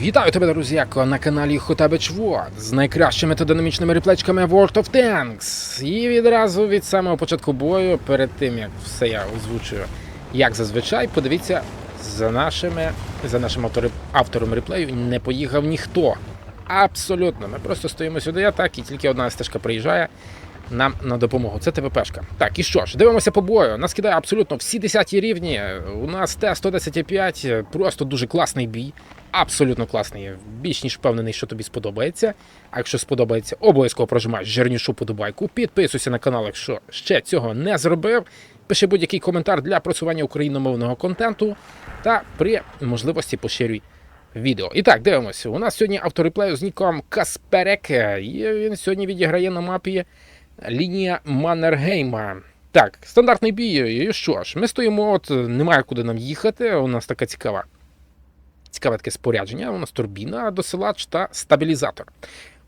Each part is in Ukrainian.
Вітаю тебе, друзяко, на каналі Хотабич World з найкращими та динамічними реплечками World of Tanks. І відразу від самого початку бою, перед тим як все я озвучую, як зазвичай, подивіться за нашими за нашим автори- автором реплею не поїхав ніхто. Абсолютно. Ми просто стоїмо сюди, так, і тільки одна стежка приїжджає нам на допомогу. Це ТВПшка. Так, і що ж, дивимося по бою. Нас кидає абсолютно всі 10 рівні. У нас Т-110,5, просто дуже класний бій. Абсолютно класний. Більш ніж впевнений, що тобі сподобається. А якщо сподобається, обов'язково прожимай жирнішу подобайку. Підписуйся на канал, якщо ще цього не зробив. Пиши будь-який коментар для просування україномовного контенту та при можливості поширюй відео. І так, дивимося. У нас сьогодні автореплею з ніком Касперек. І він сьогодні відіграє на мапі лінія Маннергейма. Так, стандартний бій. І що ж, ми стоїмо, от немає куди нам їхати. У нас така цікава. Цікаве таке спорядження. У нас турбіна, досилач та стабілізатор.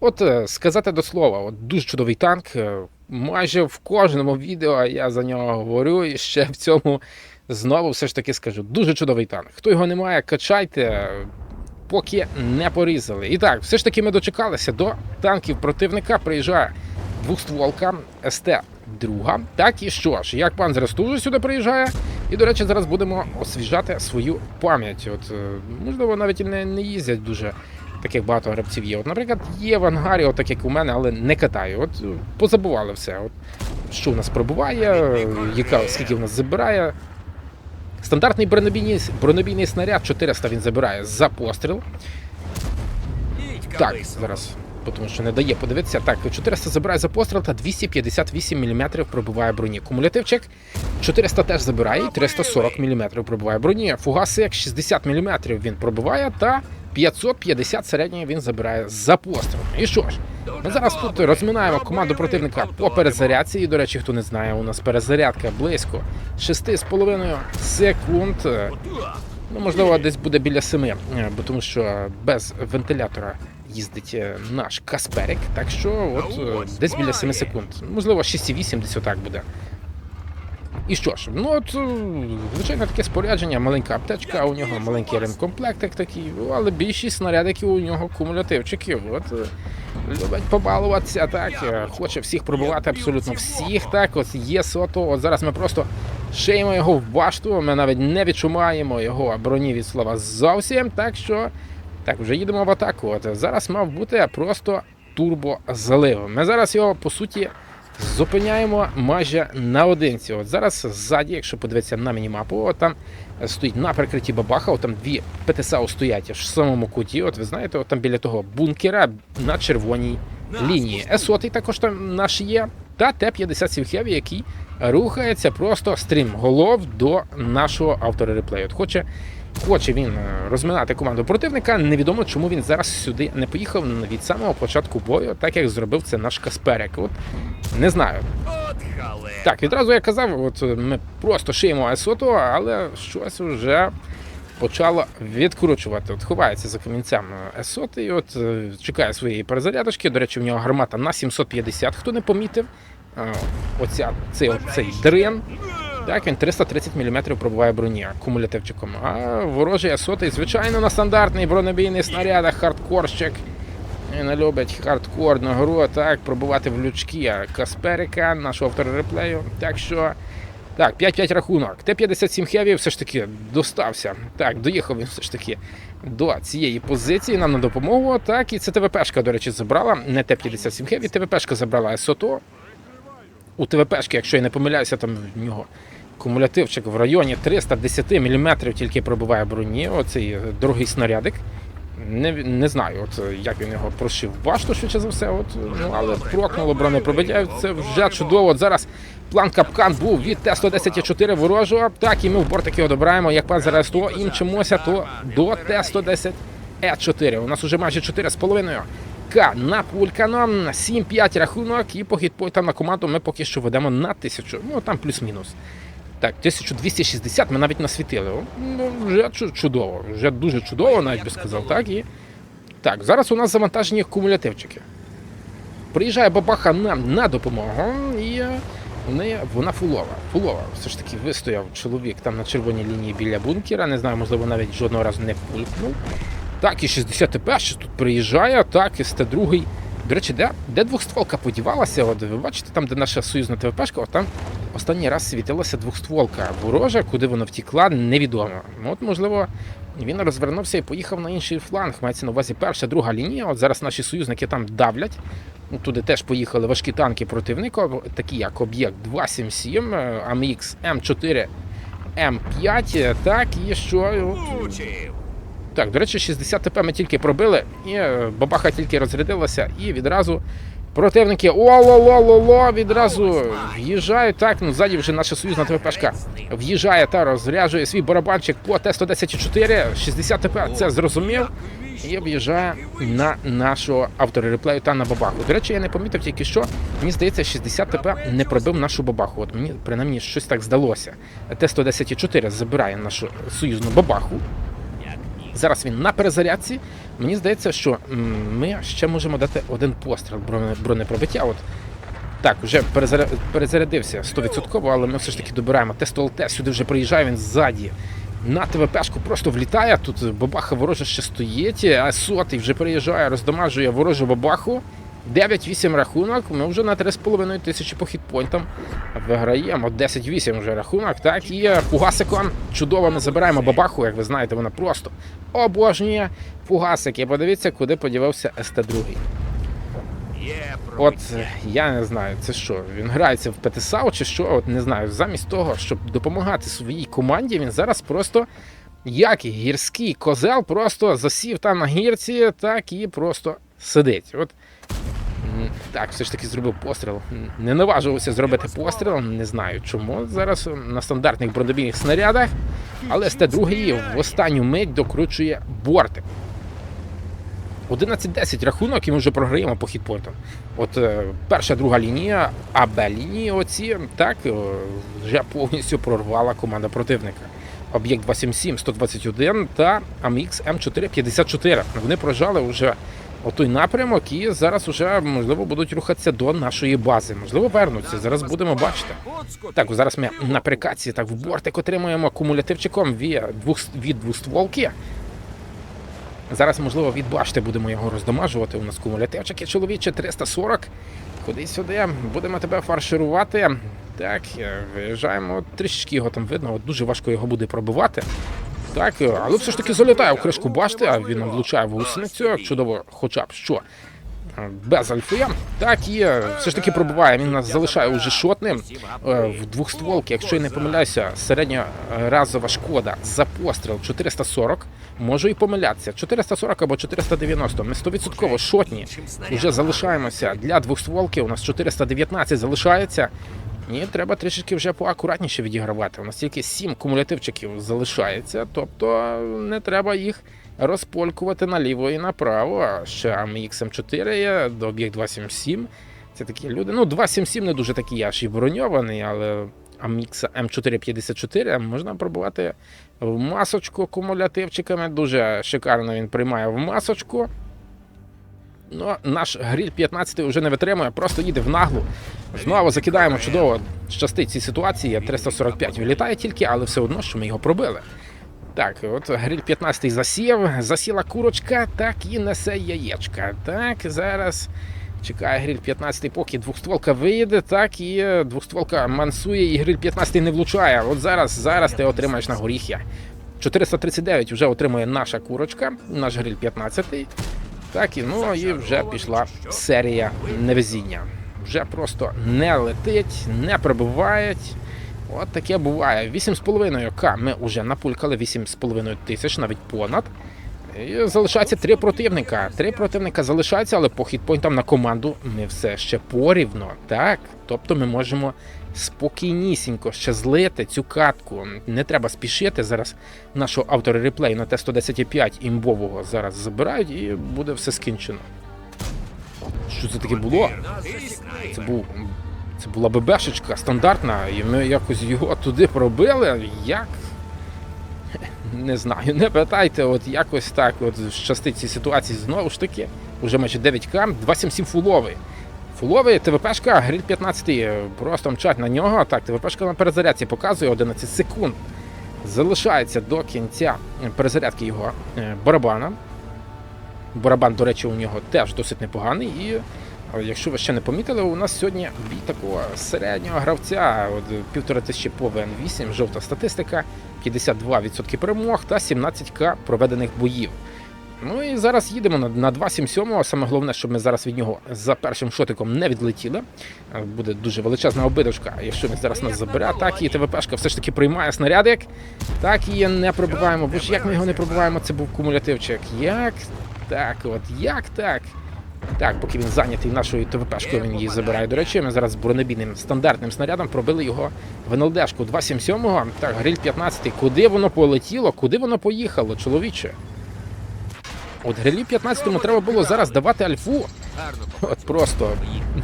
От е, сказати до слова, от дуже чудовий танк. е, Майже в кожному відео я за нього говорю, і ще в цьому знову все ж таки скажу. Дуже чудовий танк. Хто його не має, качайте, е, поки не порізали. І так, все ж таки ми дочекалися до танків противника. Приїжджає двохстволка СТ-2. Так і що ж, як пан зараз дуже сюди приїжджає. І, до речі, зараз будемо освіжати свою пам'ять. От, е, можливо, навіть і не, не їздять дуже. Таких багато гравців є. От, наприклад, є в ангарі, от так як у мене, але не катаю. От е, позабували все. От, що в нас пробуває, яка, скільки в нас забирає. Стандартний бронебійний, бронебійний снаряд 400 він забирає за постріл. Так, зараз, тому що не дає подивитися. Так, 400 забирає за постріл та 258 мм пробиває броні. Кумулятивчик 400 теж забирає, і 340 мм пробиває броні. Фугасик 60 мм він пробиває та 550 середньої він забирає за постріл. І що ж, ми зараз тут розминаємо команду противника по перезарядці. І, до речі, хто не знає, у нас перезарядка близько 6,5 секунд. Ну, можливо, десь буде біля 7, е, бо тому що без вентилятора їздить е, наш Касперик. Так що от е, десь біля 7 секунд. Можливо, 6,8 десь отак буде. І що ж, ну от, е, звичайно, таке спорядження, маленька аптечка, у нього маленький ремкомплектик такий, але більшість снарядиків у нього кумулятивчиків. От любить побалуватися, так, хоче всіх пробувати, абсолютно всіх. Так, от є сото. От зараз ми просто шиємо його в башту, ми навіть не відчуваємо його броні від слова зовсім. Так що, так, вже їдемо в атаку. От зараз мав бути просто турбозалив. Ми зараз його по суті. Зупиняємо майже наодинці. От зараз ззаді, якщо подивитися на мінімапу, от там стоїть на прикритті бабаха, от там дві ПТСАУ стоять в самому куті. От ви знаєте, от там біля того бункера на червоній лінії. С-100 також там наш є. Та Т-57 Heavy, який рухається просто стрім голов до нашого автора реплею. От хоче, хоче він е, розминати команду противника. Невідомо, чому він зараз сюди не поїхав від самого початку бою, так як зробив це наш Касперик. От не знаю. Так, відразу я казав, от ми просто шиємо Есото, але щось вже почало відкручувати. От ховається за камінцем Есоти, і от е, чекає своєї перезарядочки. До речі, в нього гармата на 750, хто не помітив. Е, Оця, цей, оцей дрин. Так, він 330 мм пробиває броні кумулятивчиком. А ворожий Есотий, звичайно, на стандартний бронебійний снарядах хардкорщик. Він любить хардкорну гру, так, пробувати в лючки Касперика, нашого автора реплею. Так що. Так, 5-5 рахунок. Т-57 Heavy все ж таки достався. Так, доїхав він все ж таки до цієї позиції. Нам на допомогу. Так, і це ТВПшка, до речі, забрала. Не Т-57 Heavy, ТВПшка забрала СОТО. У ТВПшки, якщо я не помиляюся, там в нього кумулятивчик в районі 310 мм тільки пробиває броні. Оцей дорогий снарядик. Не, не знаю, от як він його прошив башту, швидше за все. От, ну, але прокнуло бронепробиття. Це вже чудово. От зараз план капкан був від Т-110-4 ворожого. Так, і ми в бортики одобраємо. Як пан зараз то і мчимося, то до Т-110Е4. У нас уже майже 4,5. К напулькано, 7-5 рахунок, і по хітпойтам на команду ми поки що ведемо на 1000. Ну там плюс-мінус. Так, 1260 ми навіть насвітили. Ну, вже чудово, вже дуже чудово, навіть би сказав. Так, і... так, зараз у нас завантажені кумулятивчики. Приїжджає бабаха нам на допомогу, і е, вона фулова. Фулова. Все ж таки вистояв чоловік там на червоній лінії біля бункера. Не знаю, можливо, навіть жодного разу не пулькнув. Так, і 60 ТП тут приїжджає, так, і СТ-2. До речі, де, де двохстволка подівалася? От ви бачите, там, де наша союзна ТВПшка, от там останній раз світилася двохстволка ворожа, куди вона втікла, невідомо. Ну, От, можливо, він розвернувся і поїхав на інший фланг. Мається на увазі перша, друга лінія. От зараз наші союзники там давлять. Ну, Туди теж поїхали важкі танки противника, такі як об'єкт 277, е, АМХ М4 М5. Так, і що? От, так, до речі, 60 ТП ми тільки пробили, і е, бабаха тільки розрядилася, і відразу противники о-ло-ло-ло-ло, відразу в'їжджають. Так, ну ззаді вже наша союзна ТВПшка в'їжджає та розряджує свій барабанчик по Т-110-4. 60 ТП це зрозумів. І в'їжджає на нашого автора реплею та на бабаху. До речі, я не помітив тільки що. Мені здається, 60 ТП не пробив нашу бабаху. От мені принаймні щось так здалося. Т-110-4 забирає нашу союзну бабаху. Зараз він на перезарядці. Мені здається, що ми ще можемо дати один постріл бронепробиття. От так, вже перезарядився 100%, але ми все ж таки добираємо Т-100ЛТ. Сюди вже приїжджає він ззаді. На ТВПшку просто влітає. Тут бабаха ворожа ще стоїть, а сотий вже приїжджає, роздамажує ворожу бабаху. 9-8 рахунок. Ми вже на 3,5 тисячі по хітпойнтам виграємо. 10-8 вже рахунок. Так, і Фугасиком чудово ми забираємо бабаху, як ви знаєте, вона просто обожнює фугасики. Подивіться, куди подівався СТ-2. От е, я не знаю, це що, він грається в ПТСАУ чи що, от не знаю. Замість того, щоб допомагати своїй команді, він зараз просто, як гірський козел, просто засів там на гірці, так і просто сидить. От так, все ж таки зробив постріл. Не наважувався зробити постріл, не знаю чому. Зараз на стандартних бронебійних снарядах, але СТ-2 в останню мить докручує бортик. 11-10 рахунок, і ми вже програємо по хітпойнтам. От е, перша, друга лінія, а Б лінії оці так е, вже повністю прорвала команда противника. Об'єкт 277, 121 та АМХ М4 54. Вони прожали вже отой напрямок і зараз вже можливо будуть рухатися до нашої бази. Можливо, вернуться. Зараз будемо бачити. Так, зараз ми на прикаці так в бортик отримуємо кумулятивчиком від двостволки. Зараз, можливо, від башти будемо його роздамажувати. У нас кумулятивчики чоловіче 340. Куди сюди? Будемо тебе фарширувати. Так, е, виїжджаємо. Трішечки його там видно, от дуже важко його буде пробивати. Так, е, але все ж таки залітає в кришку башти, а він влучає в гусеницю. Чудово, хоча б що. е, Без альфи. Так, і все ж таки пробиває. Він нас залишає уже шотним е, в двохстволки. Якщо я не помиляюся, середня разова шкода за постріл 440. Можу і помилятися. 440 або 490. Ми 100% шотні. Вже залишаємося для двохстволки. У нас 419 залишається. І треба трішечки вже поакуратніше відігравати. У нас тільки 7 кумулятивчиків залишається, тобто не треба їх розполькувати наліво і направо. Ще AMX M4 є, до об'єкт 277. Це такі люди. Ну, 277 не дуже такий аж і броньований, але AMX M454 можна пробувати в масочку кумулятивчиками. Дуже шикарно він приймає в масочку. Ну, наш гріль 15 вже не витримує, просто їде в наглу. Знову закидаємо чудово. Щастить цій ситуації. 345 вилітає тільки, але все одно, що ми його пробили. Так, от гриль 15 засів, засіла курочка, так і несе яєчка. Так, зараз чекає гриль 15, поки двохстволка виїде, так і двохстволка мансує, і гриль 15 не влучає. От зараз, зараз ти отримаєш на горіхи. 439 вже отримує наша курочка, наш гриль 15. Так і ну і вже пішла серія невезіння. Вже просто не летить, не пробивають. От таке буває. 8,5 К ми вже напулькали 8,5 тисяч, навіть понад. І залишається три противника. Три противника залишаються, але по хітпойнтам на команду ми все ще порівно. Так? Тобто ми можемо спокійнісінько ще злити цю катку. Не треба спішити. Зараз нашого автора реплею на Т-115 імбового зараз забирають і буде все скінчено. Що це таке було? Це був. Це була ББшечка стандартна, і ми якось його туди пробили. Як? Не знаю, не питайте, от якось так от щастить цій ситуації знову ж таки. Уже майже 9К, 277 фуловий. Фуловий ТВПшка, гриль 15, просто мчать на нього. Так, ТВПшка на перезарядці показує 11 секунд. Залишається до кінця перезарядки його е, барабана. Барабан, до речі, у нього теж досить непоганий. І е, якщо ви ще не помітили, у нас сьогодні бій такого середнього гравця. От е, півтора тисячі по ВН8, жовта статистика, 52% перемог та 17к проведених боїв. Ну і зараз їдемо на, на 2.77. Саме головне, щоб ми зараз від нього за першим шотиком не відлетіли. Е, Буде дуже величезна обидочка. Якщо він зараз нас забере, так і ТВПшка все ж таки приймає снарядик. Так і не пробиваємо. Бо ж як ми його не пробиваємо, це був кумулятивчик. Як так, от як так? Так, поки він зайнятий нашою ТВПшкою, він її забирає. До речі, ми зараз з бронебійним стандартним снарядом пробили його в НЛДшку 277-го. Так, гриль 15 Куди воно полетіло? Куди воно поїхало, чоловіче? От грилі 15-му треба було зараз давати альфу. От просто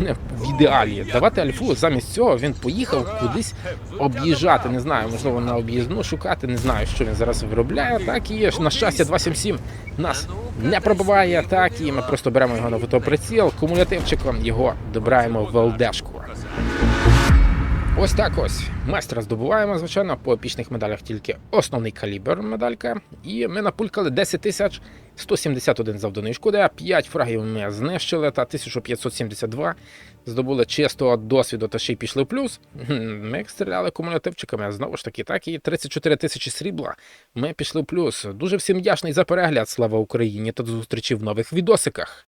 не в ідеалі давати альфу. Замість цього він поїхав кудись об'їжджати. Не знаю, можливо, на об'їзну шукати. Не знаю, що він зараз виробляє. Так і є. На щастя, 277 нас не пробиває. Так і ми просто беремо його на фотоприціл, кумулятивчиком його добираємо в ЛДшку. Ось так ось. Майстра здобуваємо, звичайно, по епічних медалях тільки основний калібр медалька. І ми напулькали 10 тисяч 171 завданої шкоди, 5 фрагів ми знищили та 1572 здобули чистого досвіду та ще й пішли в плюс. Ми стріляли кумулятивчиками, знову ж таки, так і 34 тисячі срібла. Ми пішли в плюс. Дуже всім вдячний за перегляд. Слава Україні та до зустрічі в нових відосиках.